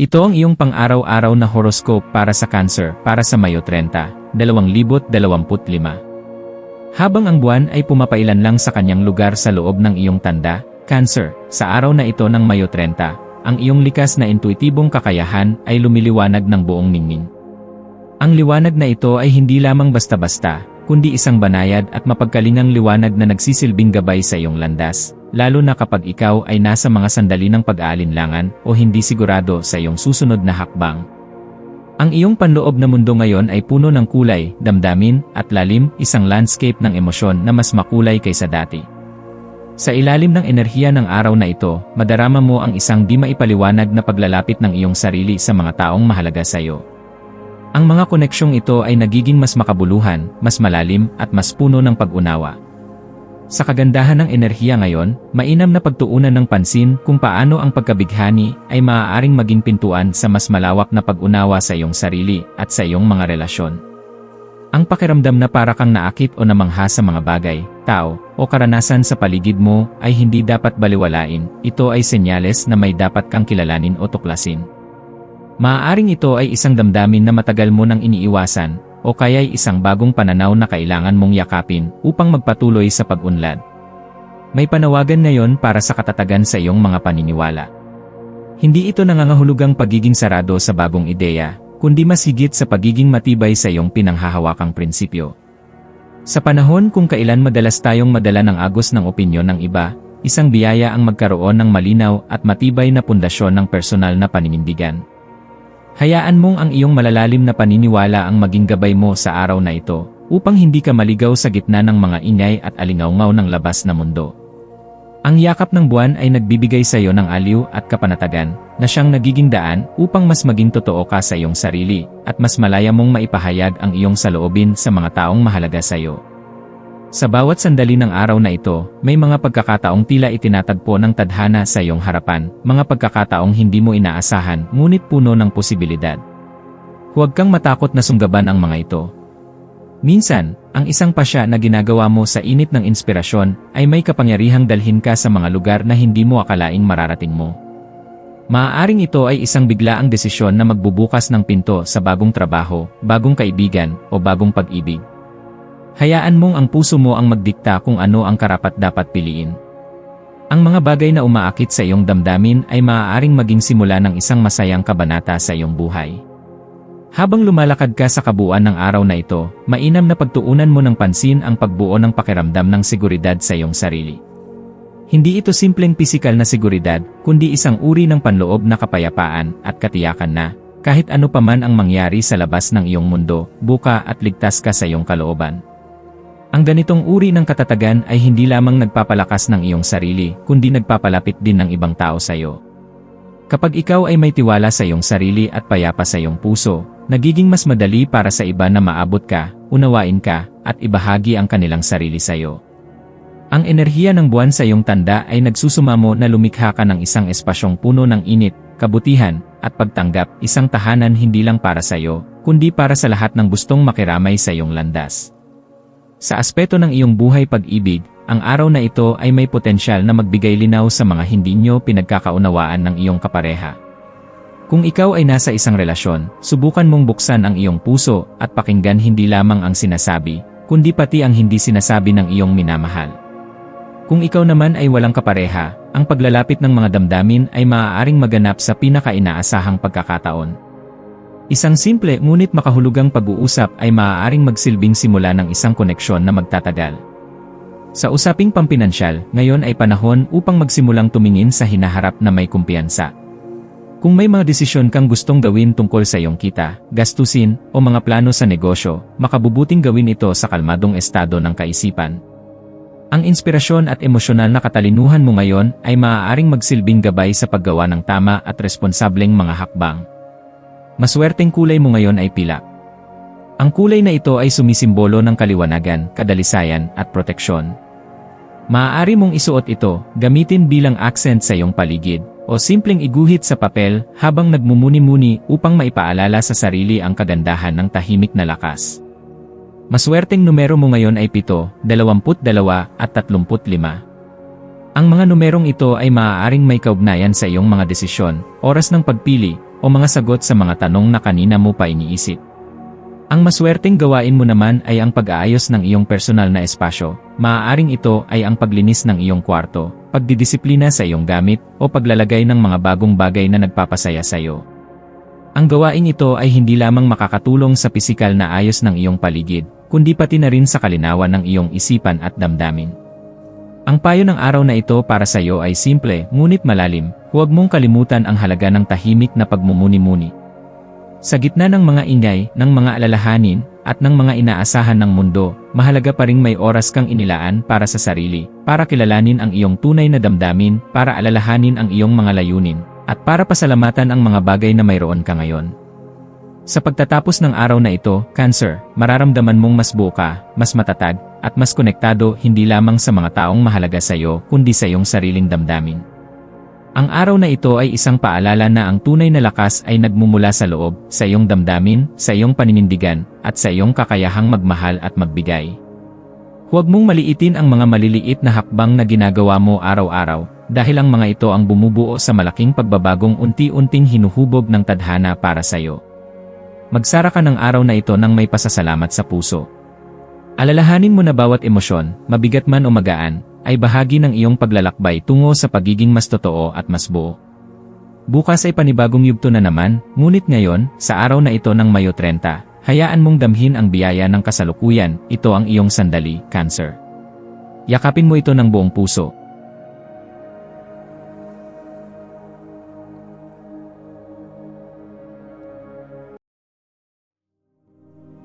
Ito ang iyong pang-araw-araw na horoscope para sa Cancer para sa Mayo 30, 2025. Habang ang buwan ay pumapailan lang sa kanyang lugar sa loob ng iyong tanda, Cancer, sa araw na ito ng Mayo 30, ang iyong likas na intuitibong kakayahan ay lumiliwanag ng buong ningning. Ang liwanag na ito ay hindi lamang basta-basta, kundi isang banayad at mapagkalingang liwanag na nagsisilbing gabay sa iyong landas, lalo na kapag ikaw ay nasa mga sandali ng pag-aalinlangan o hindi sigurado sa iyong susunod na hakbang. Ang iyong panloob na mundo ngayon ay puno ng kulay, damdamin, at lalim, isang landscape ng emosyon na mas makulay kaysa dati. Sa ilalim ng enerhiya ng araw na ito, madarama mo ang isang di maipaliwanag na paglalapit ng iyong sarili sa mga taong mahalaga sa iyo. Ang mga koneksyong ito ay nagiging mas makabuluhan, mas malalim, at mas puno ng pag-unawa. Sa kagandahan ng enerhiya ngayon, mainam na pagtuunan ng pansin kung paano ang pagkabighani ay maaaring maging pintuan sa mas malawak na pag-unawa sa iyong sarili at sa iyong mga relasyon. Ang pakiramdam na para kang naakit o namangha sa mga bagay, tao, o karanasan sa paligid mo ay hindi dapat baliwalain, ito ay senyales na may dapat kang kilalanin o tuklasin. Maaaring ito ay isang damdamin na matagal mo nang iniiwasan, o kaya'y isang bagong pananaw na kailangan mong yakapin upang magpatuloy sa pag-unlad. May panawagan ngayon para sa katatagan sa iyong mga paniniwala. Hindi ito nangangahulugang pagiging sarado sa bagong ideya, kundi mas higit sa pagiging matibay sa iyong pinanghahawakang prinsipyo. Sa panahon kung kailan madalas tayong madala ng agos ng opinyon ng iba, isang biyaya ang magkaroon ng malinaw at matibay na pundasyon ng personal na paninindigan. Hayaan mong ang iyong malalalim na paniniwala ang maging gabay mo sa araw na ito, upang hindi ka maligaw sa gitna ng mga ingay at alingawngaw ng labas na mundo. Ang yakap ng buwan ay nagbibigay sa iyo ng aliw at kapanatagan, na siyang nagiging daan upang mas maging totoo ka sa iyong sarili, at mas malaya mong maipahayag ang iyong saloobin sa mga taong mahalaga sa iyo. Sa bawat sandali ng araw na ito, may mga pagkakataong tila itinatagpo ng tadhana sa iyong harapan, mga pagkakataong hindi mo inaasahan ngunit puno ng posibilidad. Huwag kang matakot na sunggaban ang mga ito. Minsan, ang isang pasya na ginagawa mo sa init ng inspirasyon ay may kapangyarihang dalhin ka sa mga lugar na hindi mo akalaing mararating mo. Maaaring ito ay isang biglaang desisyon na magbubukas ng pinto sa bagong trabaho, bagong kaibigan, o bagong pag-ibig. Hayaan mong ang puso mo ang magdikta kung ano ang karapat-dapat piliin. Ang mga bagay na umaakit sa iyong damdamin ay maaaring maging simula ng isang masayang kabanata sa iyong buhay. Habang lumalakad ka sa kabuuan ng araw na ito, mainam na pagtuunan mo ng pansin ang pagbuo ng pakiramdam ng seguridad sa iyong sarili. Hindi ito simpleng pisikal na seguridad, kundi isang uri ng panloob na kapayapaan at katiyakan na, kahit ano paman ang mangyari sa labas ng iyong mundo, buka at ligtas ka sa iyong kalooban. Ang ganitong uri ng katatagan ay hindi lamang nagpapalakas ng iyong sarili, kundi nagpapalapit din ng ibang tao sa iyo. Kapag ikaw ay may tiwala sa iyong sarili at payapa sa iyong puso, nagiging mas madali para sa iba na maabot ka, unawain ka, at ibahagi ang kanilang sarili sa iyo. Ang enerhiya ng buwan sa iyong tanda ay nagsusumamo na lumikha ka ng isang espasyong puno ng init, kabutihan, at pagtanggap, isang tahanan hindi lang para sa iyo, kundi para sa lahat ng gustong makiramay sa iyong landas. Sa aspeto ng iyong buhay pag-ibig, ang araw na ito ay may potensyal na magbigay linaw sa mga hindi nyo pinagkakaunawaan ng iyong kapareha. Kung ikaw ay nasa isang relasyon, subukan mong buksan ang iyong puso at pakinggan hindi lamang ang sinasabi, kundi pati ang hindi sinasabi ng iyong minamahal. Kung ikaw naman ay walang kapareha, ang paglalapit ng mga damdamin ay maaaring maganap sa pinaka-inaasahang pagkakataon. Isang simple ngunit makahulugang pag-uusap ay maaaring magsilbing simula ng isang koneksyon na magtatagal. Sa usaping pampinansyal, ngayon ay panahon upang magsimulang tumingin sa hinaharap na may kumpiyansa. Kung may mga desisyon kang gustong gawin tungkol sa iyong kita, gastusin, o mga plano sa negosyo, makabubuting gawin ito sa kalmadong estado ng kaisipan. Ang inspirasyon at emosyonal na katalinuhan mo ngayon ay maaaring magsilbing gabay sa paggawa ng tama at responsableng mga hakbang. Maswerteng kulay mo ngayon ay pila. Ang kulay na ito ay sumisimbolo ng kaliwanagan, kadalisayan at proteksyon. Maaari mong isuot ito, gamitin bilang accent sa iyong paligid, o simpleng iguhit sa papel habang nagmumuni-muni upang maipaalala sa sarili ang kagandahan ng tahimik na lakas. Maswerteng numero mo ngayon ay 7, 22 at 35. Ang mga numerong ito ay maaaring may kaugnayan sa iyong mga desisyon, oras ng pagpili, o mga sagot sa mga tanong na kanina mo pa iniisip. Ang maswerteng gawain mo naman ay ang pag-aayos ng iyong personal na espasyo. Maaaring ito ay ang paglinis ng iyong kwarto, pagdidisiplina sa iyong gamit, o paglalagay ng mga bagong bagay na nagpapasaya sa iyo. Ang gawain ito ay hindi lamang makakatulong sa pisikal na ayos ng iyong paligid, kundi pati na rin sa kalinawan ng iyong isipan at damdamin. Ang payo ng araw na ito para sa iyo ay simple, ngunit malalim, huwag mong kalimutan ang halaga ng tahimik na pagmumuni-muni. Sa gitna ng mga ingay, ng mga alalahanin, at ng mga inaasahan ng mundo, mahalaga pa ring may oras kang inilaan para sa sarili, para kilalanin ang iyong tunay na damdamin, para alalahanin ang iyong mga layunin, at para pasalamatan ang mga bagay na mayroon ka ngayon. Sa pagtatapos ng araw na ito, Cancer, mararamdaman mong mas buo ka, mas matatag, at mas konektado hindi lamang sa mga taong mahalaga sa iyo kundi sa iyong sariling damdamin. Ang araw na ito ay isang paalala na ang tunay na lakas ay nagmumula sa loob, sa iyong damdamin, sa iyong paninindigan, at sa iyong kakayahang magmahal at magbigay. Huwag mong maliitin ang mga maliliit na hakbang na ginagawa mo araw-araw, dahil ang mga ito ang bumubuo sa malaking pagbabagong unti-unting hinuhubog ng tadhana para sa iyo. Magsara ka ng araw na ito ng may pasasalamat sa puso. Alalahanin mo na bawat emosyon, mabigat man o magaan, ay bahagi ng iyong paglalakbay tungo sa pagiging mas totoo at mas buo. Bukas ay panibagong yugto na naman, ngunit ngayon, sa araw na ito ng Mayo 30, hayaan mong damhin ang biyaya ng kasalukuyan, ito ang iyong sandali, Cancer. Yakapin mo ito ng buong puso,